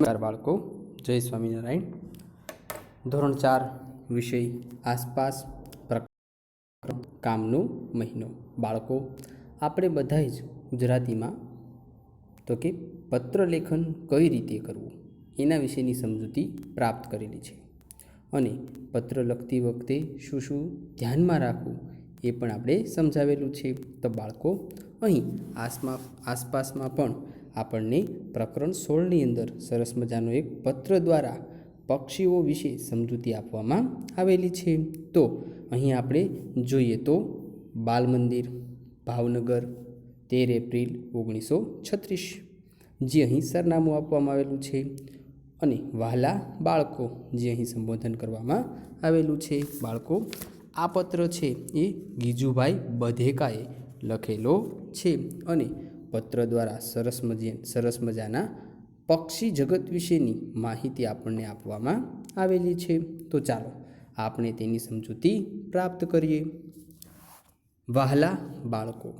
નમસ્કાર બાળકો, જય સ્વામિનારાયણ. ધોરણ ચાર, વિષય આસપાસ કામનો મહિનો. બાળકો, આપણે બધાએ જ ગુજરાતીમાં, તો કે પત્ર લેખન કઈ રીતે કરવું, એના વિશેની સમજૂતી પ્રાપ્ત કરેલી છે. અને પત્ર લખતી વખતે શું શું ધ્યાનમાં રાખવું, એ પણ આપણે સમજાવેલું છે. તો બાળકો, અહીં આસમા, આસપાસમાં પણ આપણને પ્રકરણ સોળની અંદર સરસ મજાનો એક પત્ર દ્વારા પક્ષીઓ વિશે સમજૂતી આપવામાં આવેલી છે. તો અહીં આપણે જોઈએ તો બાલ મંદિર ભાવનગર, તેર એપ્રિલ ઓગણીસો છત્રીસ, જે અહીં સરનામું આપવામાં આવેલું છે અને વહાલા બાળકો, જે અહીં સંબોધન કરવામાં આવેલું છે. બાળકો, આ પત્ર છે એ ગીજુભાઈ બધેકાએ લખેલો છે અને પત્ર દ્વારા સરસ મજા, સરસ મજાના પક્ષી જગત વિશેની માહિતી આપણને આપવામાં આવેલી છે. તો ચાલો આપણે તેની સમજૂતી પ્રાપ્ત કરીએ. વહાલા બાળકો.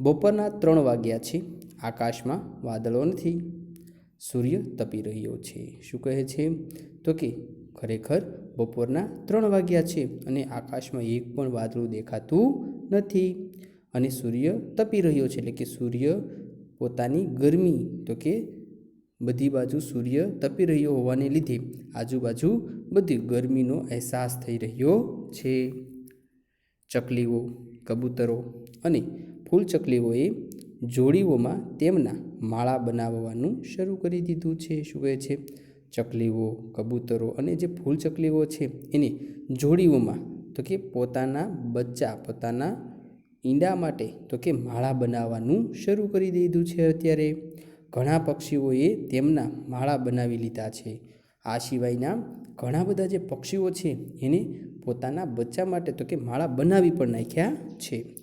બપોરના ત્રણ વાગ્યા છે. આકાશમાં વાદળો નથી. સૂર્ય તપી રહ્યો છે. શું કહે છે? તો કે ખરેખર બપોરના ત્રણ વાગ્યા છે અને આકાશમાં એક પણ વાદળું દેખાતું નથી. અને સૂર્ય તપી રહ્યો છે એટલે કે સૂર્ય પોતાની ગરમી, તો કે બધી બાજુ સૂર્ય તપી રહ્યો હોવાને લીધે આજુબાજુ બધી ગરમીનો અહેસાસ થઈ રહ્યો છે. ચકલીઓ, કબૂતરો અને ફૂલ ચકલીઓએ જોડીઓમાં તેમના માળા બનાવવાનું શરૂ કરી દીધું છે. શું કહે છે? ચકલીઓ, કબૂતરો અને જે ફૂલ ચકલીઓ છે, એને જોડીઓમાં, તો કે પોતાના બચ્ચા, પોતાના ઈંડા માટે તો કે માળા બનાવવાનું શરૂ કરી દીધું છે અત્યારે. ઘણા પક્ષીઓએ તેમના માળા બનાવી લીધા છે. આ સિવાયના ઘણા બધા જે પક્ષીઓ છે એને પોતાના બચ્ચા માટે તો કે માળા બનાવી પણ નાખ્યા છે.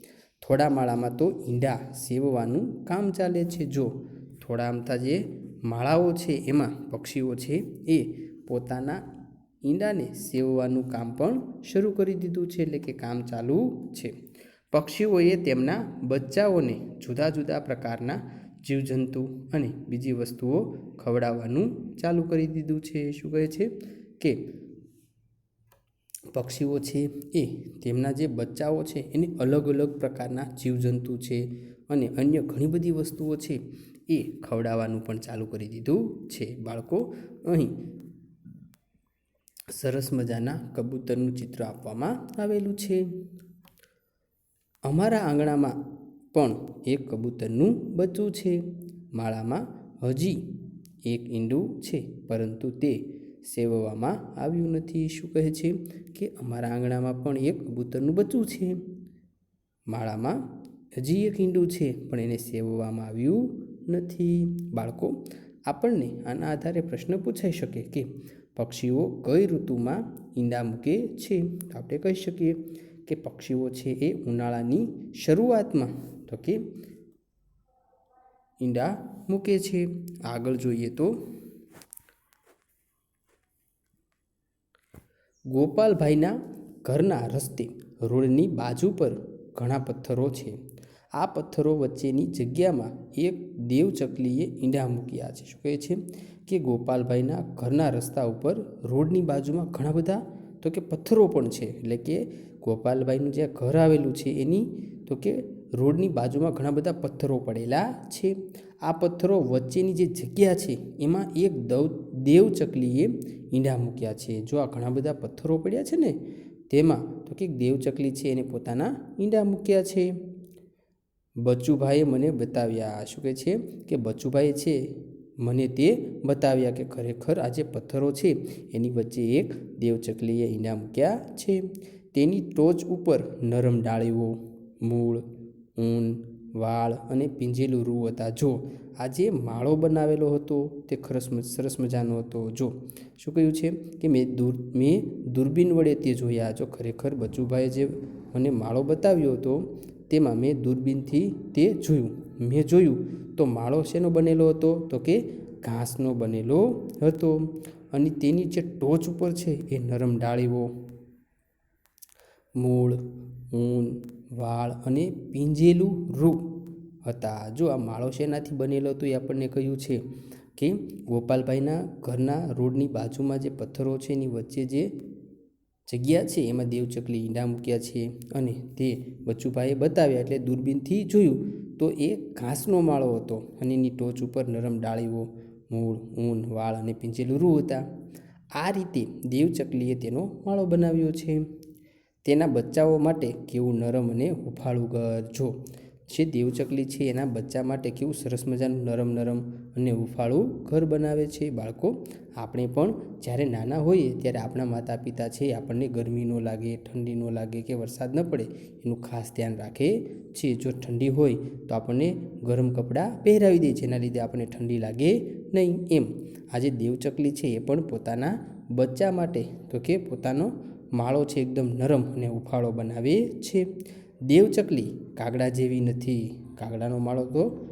થોડા માળામાં તો ઈંડા સેવવાનું કામ ચાલે છે. જો થોડા અમથા જે માળાઓ છે એમાં પક્ષીઓ છે એ પોતાના ઈંડાને સેવવાનું કામ પણ શરૂ કરી દીધું છે. એટલે કે કામ ચાલુ છે. પક્ષીઓએ તેમના બચ્ચાઓને જુદા જુદા પ્રકારના જીવજંતુ અને બીજી વસ્તુઓ ખવડાવવાનું ચાલુ કરી દીધું છે. શું કહે છે? કે પક્ષીઓ છે એ તેમના જે બચ્ચાઓ છે એને અલગ અલગ પ્રકારના જીવજંતુ છે અને અન્ય ઘણી બધી વસ્તુઓ છે એ ખવડાવવાનું પણ ચાલુ કરી દીધું છે. બાળકો, અહીં સરસ મજાના કબૂતરનું ચિત્ર આપવામાં આવેલું છે. અમારા આંગણામાં પણ એક કબૂતરનું બચ્ચું છે. માળામાં હજી એક ઈંડું છે, પરંતુ તે સેવવામાં આવ્યું નથી. શું કહે છે કે અમારા આંગણામાં પણ એક કબૂતરનું બચ્ચું છે? માળામાં હજી એક ઈંડું છે, પણ એને સેવવામાં આવ્યું નથી. બાળકો, આપણને આના આધારે પ્રશ્ન પૂછાઈ શકે કે પક્ષીઓ કઈ ઋતુમાં ઈંડા મૂકે છે? આપણે કહી શકીએ કે પક્ષીઓ છે એ ઉનાળાની શરૂઆતમાં તો કે ઈંડા મૂકે છે. આગળ જોઈએ તો ગોપાલભાઈના ઘરના રસ્તે રોડની બાજુ પર ઘણા પથ્થરો છે. આ પથ્થરો વચ્ચેની જગ્યામાં એક દેવચકલીએ ઈંડા મૂક્યા છે. શું કહે છે? કે ગોપાલભાઈના ઘરના રસ્તા ઉપર રોડની બાજુમાં ઘણા બધા તો કે પથ્થરો પણ છે. એટલે કે ગોપાલભાઈનું જે ઘર આવેલું છે એની, તો કે રોડની બાજુમાં ઘણા બધા પથ્થરો પડેલા છે. આ પથ્થરો વચ્ચેની જે જગ્યા છે, એમાં એક દવ, દેવચકલીએ ઈંડા મૂક્યા છે. જો આ ઘણા બધા પથ્થરો પડ્યા છે ને, તેમાં, તો કે દેવચકલી છે, એને પોતાના ઈંડા મૂક્યા છે. બચ્ચુભાઈએ મને બતાવ્યા, શું કહે છે? કે બચુભાઈ છે, મને તે બતાવ્યા કે ખરેખર આ જે પથ્થરો છે, એની વચ્ચે એક દેવચકલીએ ઈંડા મૂક્યા છે. તેની ટોચ ઉપર નરમ ડાળીઓ, મૂળ, ઊન, વાળ અને પીંજેલું રૂ હતા. જો આ જે માળો બનાવેલો હતો, તે ખરસ સરસ મજાનો હતો. જો, શું કહ્યું છે કે મેં દૂર, મેં દૂરબીન વડે તે જોયા? જો ખરેખર બચુભાઈએ જે મને માળો બતાવ્યો હતો, તેમાં મેં દૂરબીનથી તે જોયું. મેં જોયું તો માળો શેનો બનેલો હતો? તો કે ઘાસનો બનેલો હતો. અને તેની જે ટોચ ઉપર છે એ નરમ ડાળીઓ મૂળ, ઊન, વાળ અને પીંજેલું રૂ હતા. જો આ માળો શેનાથી બનેલો હતો એ આપણને કહ્યું છે કે ગોપાલભાઈના ઘરના રોડની બાજુમાં જે પથ્થરો છે એની વચ્ચે જે જગ્યા છે એમાં દેવચકલી ઈંડા મૂક્યા છે અને તે બચ્ચુભાઈએ બતાવ્યા એટલે દૂરબીનથી જોયું તો એ ઘાસનો માળો હતો અને એની ટોચ ઉપર નરમ ડાળીઓ, મૂળ, ઊન, વાળ અને પીંજેલું રૂ હતા. આ રીતે દેવચકલીએ તેનો માળો બનાવ્યો છે. તેના બચ્ચાઓ માટે કેવું નરમ અને હુફાળું ઘર? જો, જે દેવચકલી છે એના બચ્ચા માટે કેવું સરસ મજાનું નરમ નરમ અને હુફાળું ઘર બનાવે છે બાળકો. આપણે પણ જ્યારે નાના હોઈએ ત્યારે આપણા માતા પિતા છે આપણને ગરમી ન લાગે, ઠંડી ન લાગે કે વરસાદ ન પડે એનું ખાસ ધ્યાન રાખે છે. જો ઠંડી હોય તો આપણને ગરમ કપડાં પહેરાવી દે જેના લીધે આપણને ઠંડી લાગે નહીં એમ. આજે દેવચકલી છે એ પણ પોતાના બચ્ચા માટે તો કે પોતાનો માળો છે એકદમ નરમ અને ઉફાળો બનાવે છે. દેવચકલી કાગડા જેવી નથી. કાગડાનો માળો તો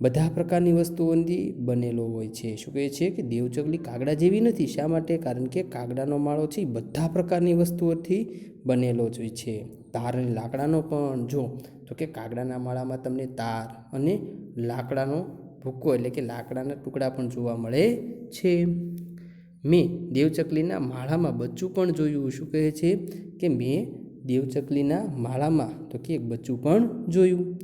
બધા પ્રકારની વસ્તુઓથી બનેલો હોય છે. શું કહે છે કે દેવચકલી કાગડા જેવી નથી? શા માટે? કારણ કે કાગડાનો માળો છે બધા પ્રકારની વસ્તુઓથી બનેલો જ હોય છે. તાર અને લાકડાનો પણ જો, તો કે કાગડાના માળામાં તમને તાર અને લાકડાનો ભૂકો એટલે કે લાકડાના ટુકડા પણ જોવા મળે છે. મેં દેવચકલીના માળામાં બચ્ચું પણ જોયું. શું કહે છે કે મેં દેવચકલીના માળામાં, તો કે બચ્ચું પણ જોયું.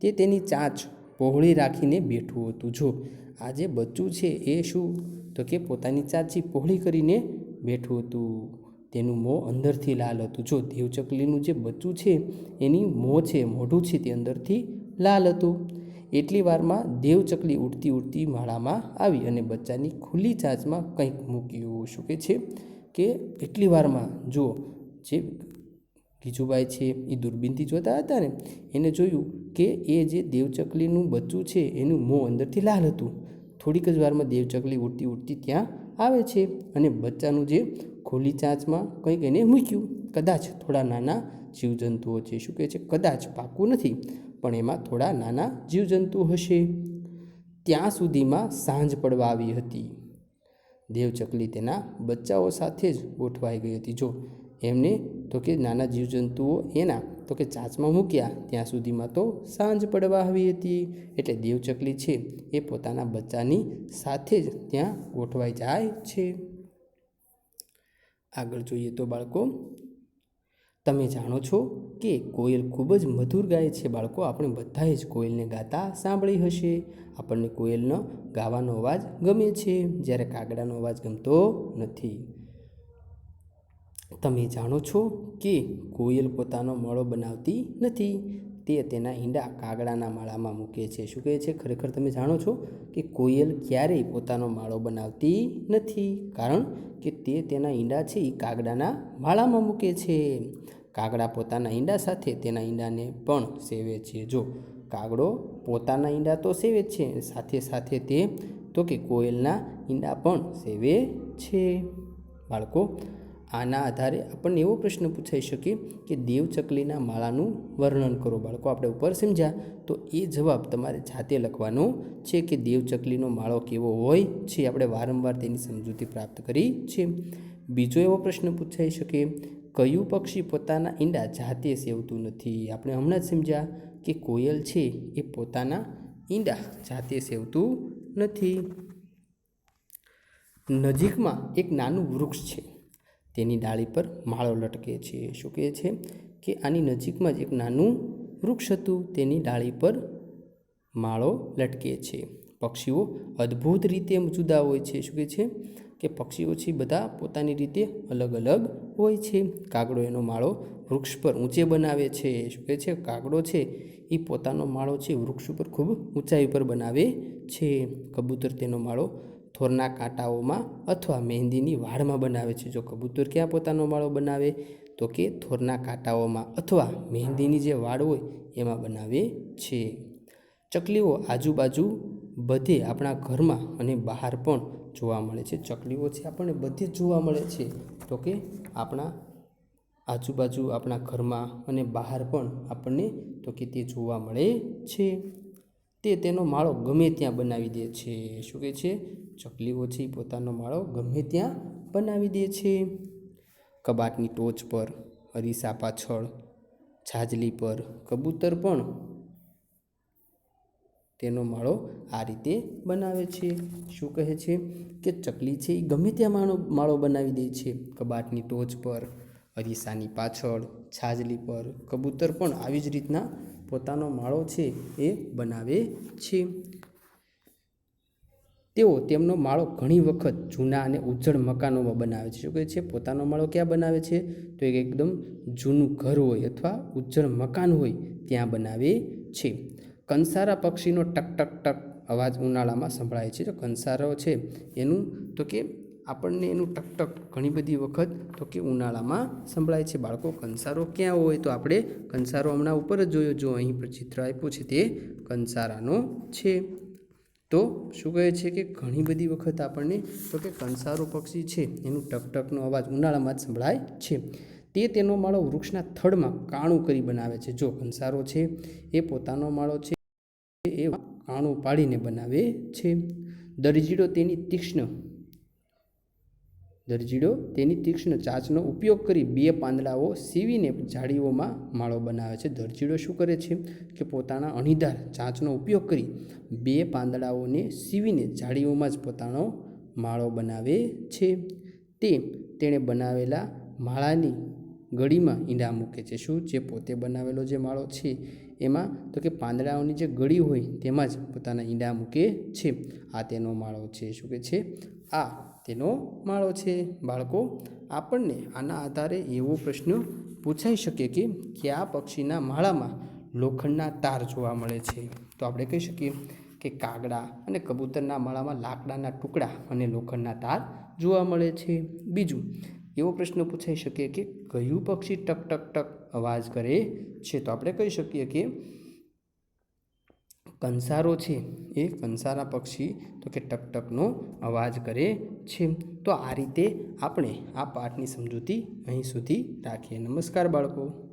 તે તેની ચાંચ પહોળી રાખીને બેઠું હતું. જો આ જે બચ્ચું છે એ શું? તો કે પોતાની ચાંચી પહોળી કરીને બેઠું હતું. તેનું મોં અંદરથી લાલ હતું. જો દેવચકલીનું જે બચ્ચું છે, એની મોં છે, મોઢું છે તે અંદરથી લાલ હતું. એટલી વારમાં દેવચકલી ઉડતી ઉડતી માળામાં આવી અને બચ્ચાની ખુલ્લી ચાંચમાં કંઈક મૂક્યું. શું કે છે? કે એટલી વારમાં જુઓ જે ગીજુભાઈ છે એ દૂરબીનથી જોતા હતા ને, એને જોયું કે એ જે દેવચકલીનું બચ્ચું છે એનું મોં અંદરથી લાલ હતું. થોડીક જ વારમાં દેવચકલી ઉડતી ઉડતી ત્યાં આવે છે અને બચ્ચાનું જે ખુલ્લી ચાંચમાં કંઈક એને મૂક્યું. કદાચ થોડા નાના જીવજંતુઓ છે. શું કહે છે? કદાચ પાકું નથી. પણ એમાં થોડા નાના જીવજંતુ હશે. ત્યાં સુધીમાં સાંજ પડવા આવી હતી. દેવચકલી તેના બચ્ચાઓ સાથે જ ગોઠવાઈ ગઈ હતી. જો એમને તો કે નાના જીવજંતુઓ એના તો કે ચાંચમાં મૂક્યા, ત્યાં સુધીમાં તો સાંજ પડવા આવી હતી. એટલે દેવચકલી છે એ પોતાના બચ્ચાની સાથે જ ત્યાં ગોઠવાઈ જાય છે. આગળ જોઈએ તો બાળકો તમે જાણો છો કે કોયલ ખૂબ જ મધુર ગાય છે, બાળકો? આપણે બધાએ જ કોયલને ગાતા સાંભળી હશે. આપણને કોયલનો ગાવાનો અવાજ ગમે છે, જ્યારે કાગડાનો અવાજ ગમતો નથી. તમે જાણો છો કે કોયલ પોતાનો માળો બનાવતી નથી? તે તેના ઈંડા કાગડાના માળામાં મૂકે છે. શું કહે છે? ખરેખર તમે જાણો છો કે કોયલ ક્યારેય પોતાનો માળો બનાવતી નથી? કારણ કે તે તેના ઈંડા છે, એ કાગડાના માળામાં મૂકે છે. કાગડા પોતાના ઈંડા સાથે તેના ઈંડાને પણ સેવે છે. જો કાગડો પોતાના ઈંડા તો સેવે છે, સાથે સાથે તે તો કે કોયલના ઈંડા પણ સેવે છે. બાળકો, આના આધારે આપણને એવો પ્રશ્ન પૂછાઈ શકે કે દેવચકલીના માળાનું વર્ણન કરો. બાળકો, આપણે ઉપર સમજ્યા તો એ જવાબ તમારે જાતે લખવાનો છે કે દેવચકલીનો માળો કેવો હોય છે. આપણે વારંવાર તેની સમજૂતી પ્રાપ્ત કરી છે. બીજો એવો પ્રશ્ન પૂછાઈ શકે કયું પક્ષી પોતાના ઈંડા જાતે સેવતું નથી? આપણે હમણાં જ સમજ્યા કે કોયલ છે એ પોતાના ઈંડા જાતે સેવતું નથી. નજીકમાં એક નાનું વૃક્ષ છે. તેની ડાળી પર માળો લટકે છે. શું કહે છે? કે આની નજીકમાં જ એક નાનું વૃક્ષ હતું. તેની ડાળી પર માળો લટકે છે. પક્ષીઓ અદ્ભુત રીતે જુદા હોય છે. શું કહે છે? કે પક્ષીઓ છે, બધા પોતાની રીતે અલગ અલગ હોય છે. કાગડો એનો માળો વૃક્ષ પર ઊંચે બનાવે છે. શું કહે છે? કાગડો છે, એ પોતાનો માળો છે, વૃક્ષ ઉપર ખૂબ ઊંચાઈ ઉપર બનાવે છે. કબૂતર તેનો માળો થોરના કાંટાઓમાં અથવા મહેંદીની વાળમાં બનાવે છે. જો કબૂતર ક્યાં પોતાનો માળો બનાવે? તો કે થોરના કાંટાઓમાં અથવા મહેંદીની જે વાળ હોય, એમાં બનાવે છે. ચકલીઓ આજુબાજુ બધે આપણા ઘરમાં અને બહાર પણ જોવા મળે છે. ચકલીઓ છે આપણને બધે જ જોવા મળે છે. તો કે આપણા આજુબાજુ આપણા ઘરમાં અને બહાર પણ આપણને તો કે તે જોવા મળે છે. તે તેનો માળો ગમે ત્યાં બનાવી દે છે. શું કહે છે? ચકલીઓ છે પોતાનો માળો ગમે ત્યાં બનાવી દે છે. કબાટની ટોચ પર, અરીસા પાછળ, છાજલી પર, કબૂતર પણ તેનો માળો આ રીતે બનાવે છે. શું કહે છે? કે ચકલી છે એ ગમે ત્યાં માળો માળો બનાવી દે છે. કબાટની ટોચ પર, અરીસાની પાછળ, છાજલી પર, કબૂતર પણ આવી જ રીતના પોતાનો માળો છે એ બનાવે છે. તેઓ તેમનો માળો ઘણી વખત જૂના અને ઉજ્જળ મકાનોમાં બનાવે છે. શું કહે છે? પોતાનો માળો ક્યાં બનાવે છે? તો એક એકદમ જૂનું ઘર હોય અથવા ઉજ્જળ મકાન હોય ત્યાં બનાવે છે. કંસારા પક્ષીનો ટક ટક ટક અવાજ ઉનાળામાં સંભળાય છે. તો કંસારો છે એનું, તો કે આપણને એનું ટક ટક ઘણી બધી વખત, તો કે ઉનાળામાં સંભળાય છે. બાળકો, કંસારો ક્યાં હોય તો આપણે કંસારો હમણાં ઉપર જ જોયો. જો અહીં પર ચિત્ર આપ્યું છે તે કંસારાનો છે. તો શું કહે છે કે ઘણી બધી વખત આપણને, તો કે કંસારો પક્ષી છે એનું ટકટકનો અવાજ ઉનાળામાં જ સંભળાય છે. તે તેનો માળો વૃક્ષના થડમાં કાણું કરી બનાવે છે. જો કંસારો છે એ પોતાનો માળો છે એ કાણું પાડીને બનાવે છે. દરજીડો તેની તીક્ષ્ણ, દરજીડો તેની તીક્ષ્ણ ચાંચનો ઉપયોગ કરી બે પાંદડાઓ સીવીને જાળીઓમાં માળો બનાવે છે. દરજીડો શું કરે છે કે પોતાના અણીદાર ચાંચનો ઉપયોગ કરી બે પાંદડાઓને સીવીને જાળીઓમાં જ પોતાનો માળો બનાવે છે. તે તેણે બનાવેલા માળાની ગળીમાં ઈંડા મૂકે છે. શું? જે પોતે બનાવેલો જે માળો છે, એમાં તો કે પાંદડાઓની જે ગળી હોય, તેમાં જ પોતાના ઈંડા મૂકે છે. આ તેનો માળો છે. શું કે છે? આ તેનો માળો છે. બાળકો, આપણને આના આધારે એવો પ્રશ્ન પૂછાઈ શકે કે કયા પક્ષીના માળામાં લોખંડના તાર જોવા મળે છે? તો આપણે કહી શકીએ કે કાગડા અને કબૂતરના માળામાં લાકડાના ટુકડા અને લોખંડના તાર જોવા મળે છે. બીજું એવો પ્રશ્ન પૂછાઈ શકે કે કયું પક્ષી ટક ટક ટક અવાજ કરે છે? તો આપણે કહી શકીએ કે કંસારો છે. એ કંસારા પક્ષી તો કે ટક ટકનો અવાજ કરે છે. તો આ રીતે આપણે આ પાઠની સમજૂતી અહીં સુધી રાખીએ. નમસ્કાર બાળકો.